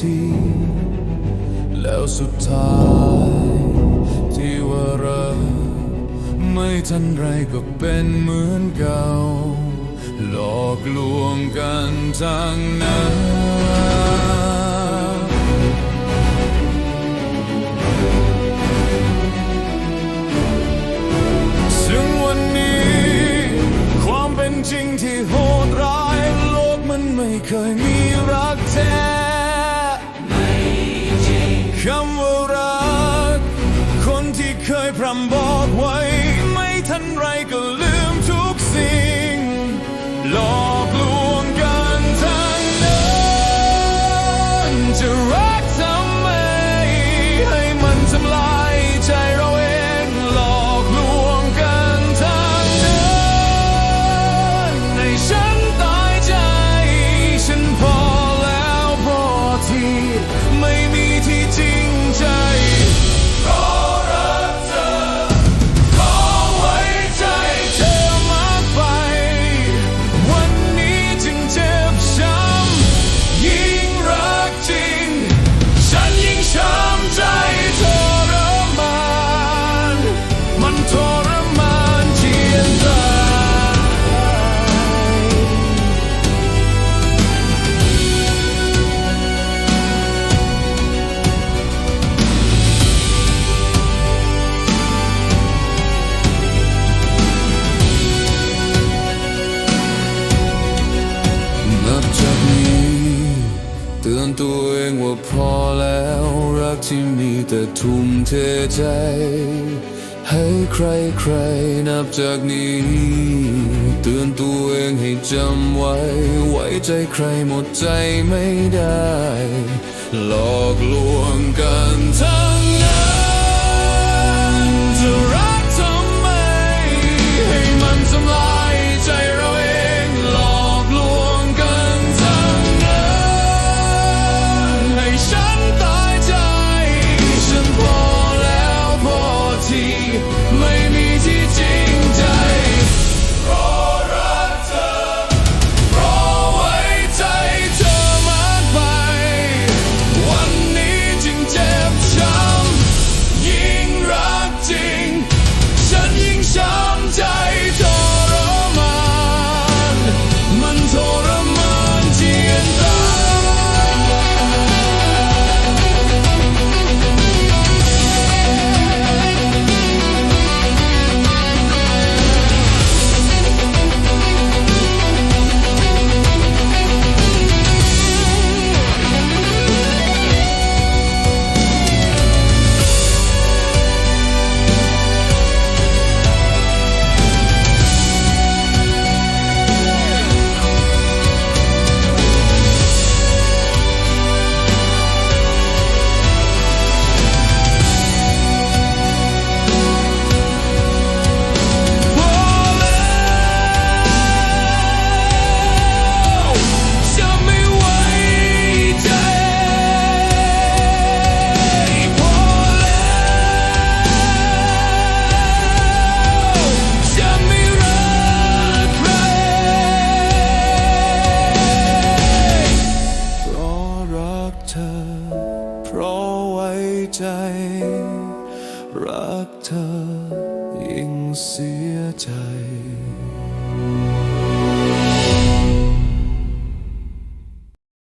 ทีแล้วสุดท้ายที่ว่าเราไม่ทันไรก็เป็นเหมือนเก่า หลอกลวงกันทางนั้นซึ่งวันนี้ ความเป็นจริงที่โหดร้ายโลกมันไม่เคยมี พร่ำบอกไว้ ไม่ทันไรก็ลืมทุกสิ่งหลอก พอแล้วรักที่มีแต่ทุ่มเทใจ ให้ใครใครนับจากนี้ เตือนตัวเองให้จำไว้ ไว้ใจใครหมดใจไม่ได้ หลอกลวงกันทั้ ยิ่งเสียใจ